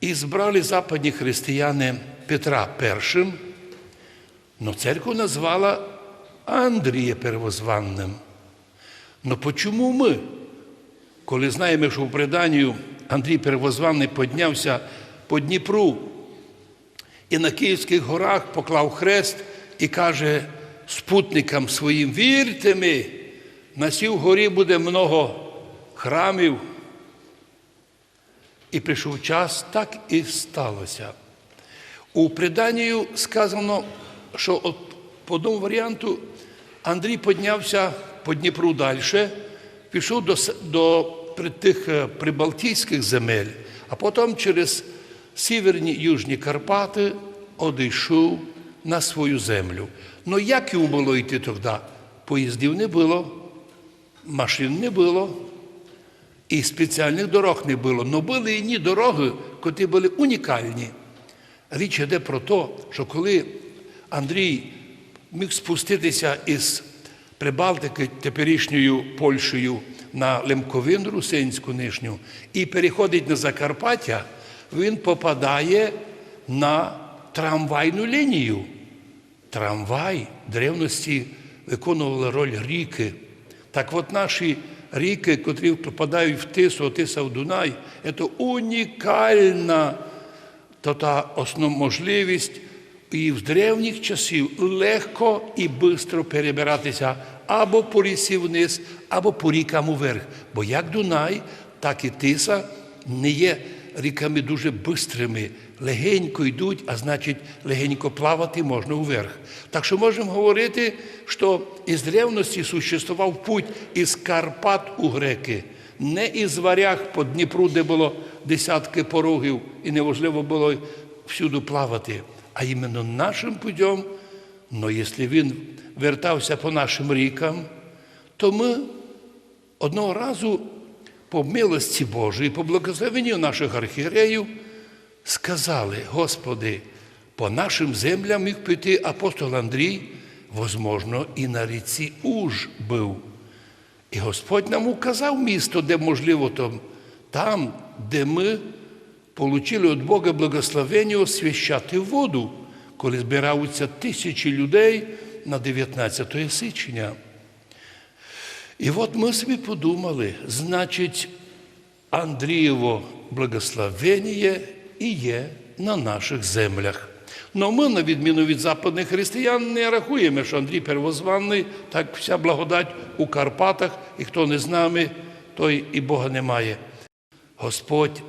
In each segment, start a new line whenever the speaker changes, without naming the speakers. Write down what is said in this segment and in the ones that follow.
І збрали западні християни Петра першим, но церкву назвала Андрія Первозванним. Но почому ми, коли знаємо, що в преданні Андрій Первозваний піднявся по Дніпру і на Київських горах поклав хрест і каже спутникам своїм: вірте ми, на сій горі буде много храмів. І прийшов час, так і сталося. У преданні сказано, що от по одному варіанту Андрій піднявся по Дніпру далі, пішов до, до тих е, прибалтійських земель, а потім через сіверні Южні Карпати одійшов на свою землю. Ну як йому було йти тоді? Поїздів не було, машин не було. І спеціальних дорог не було. але були і ні дороги, які були унікальні. Річ йде про те, що коли Андрій міг спуститися із Прибалтики теперішньою Польщею на Лемковину Русинську нижню і переходить на Закарпаття, він попадає на трамвайну лінію. Трамвай в древності виконували роль ріки. Так от наші ріки, котрі попадають в Тису, Тиса в Дунай, це унікальна то та основна можливість і в древніх часів легко і швидко перебиратися або по лісі вниз, або по рікам уверх. Бо як Дунай, так і Тиса не є ріками дуже бистрими, легенько йдуть, а значить, легенько плавати можна вверх. Так що можемо говорити, що із древності существував путь із Карпат у греки, не із варяг по Дніпру, де було десятки порогів, і неможливо було всюди плавати, а іменно нашим путем. Но якщо він вертався по нашим рікам, то ми одного разу по милості Божої, по благословенню наших архієреїв сказали, Господи, по нашим землям міг піти апостол Андрій, возможно, і на ріці Уж був. І Господь нам указав місто, де можливо там де ми отримали від Бога благословення освящати воду, коли збираються тисячі людей на 19 січня. І от ми собі подумали, значить, Андрієво благословення і є на наших землях. Но ми, на відміну від западних християн, не рахуємо, що Андрій Первозваний, так вся благодать у Карпатах, і хто не з нами, той і Бога немає. Господь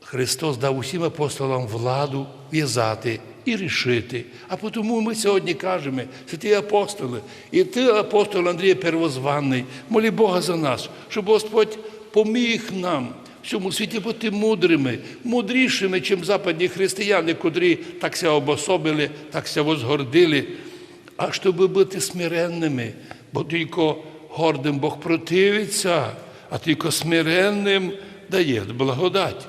Христос дав усім апостолам владу в'язати і рішити. А тому ми сьогодні кажемо, святі апостоли, і ти, апостол Андрій Первозваний, молі Бога за нас, щоб Господь поміг нам в цьому світі бути мудрими, мудрішими, чим западні християни, котрі так ся обособили, так ся возгордили, а щоб бути смиренними, бо тільки гордим Бог противиться, а тільки смиренним дає благодать.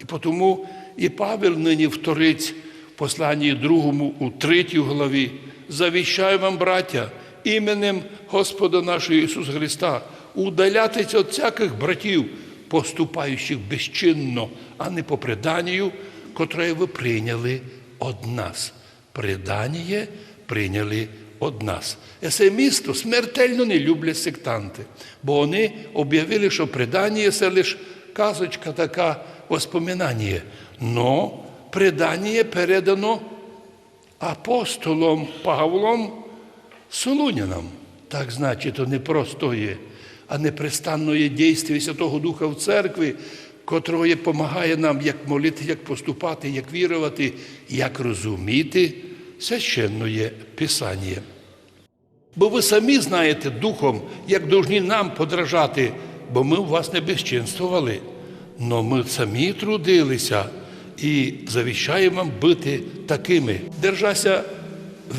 І тому і Павел нині вторить посланні другому у третій главі. Завіщаю вам, браття, іменем Господа нашого Ісуса Христа, удалятися від всяких братів, поступаючих безчинно, а не по преданню, котре ви прийняли од нас. Предання прийняли од нас. Це місто смертельно не люблять сектанти, бо вони об'явили, що предання це лише казочка така воспоминання. Но предання передано апостолом Павлом Солунянам. Так значить, то не просто є, а непрестанне дійство Святого Духа в церкві, котрої допомагає нам, як молити, як поступати, як вірувати, як розуміти священне Писання. Бо ви самі знаєте духом, як повинні нам подражати, бо ми у вас не безчинствували. Но ми самі трудилися і завіщаємо вам бути такими. Держася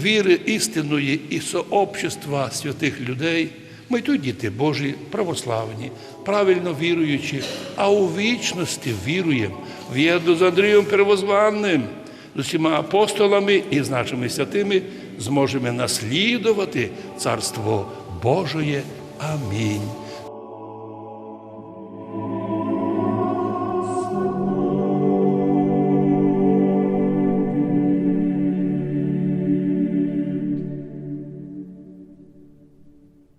віри істинної і сообщества святих людей. Ми тут діти Божі, православні, правильно віруючі, а у вічності віруємо, в'єду з Андрієм Первозванним, з усіма апостолами і з нашими святими зможемо наслідувати Царство Божоє. Амінь.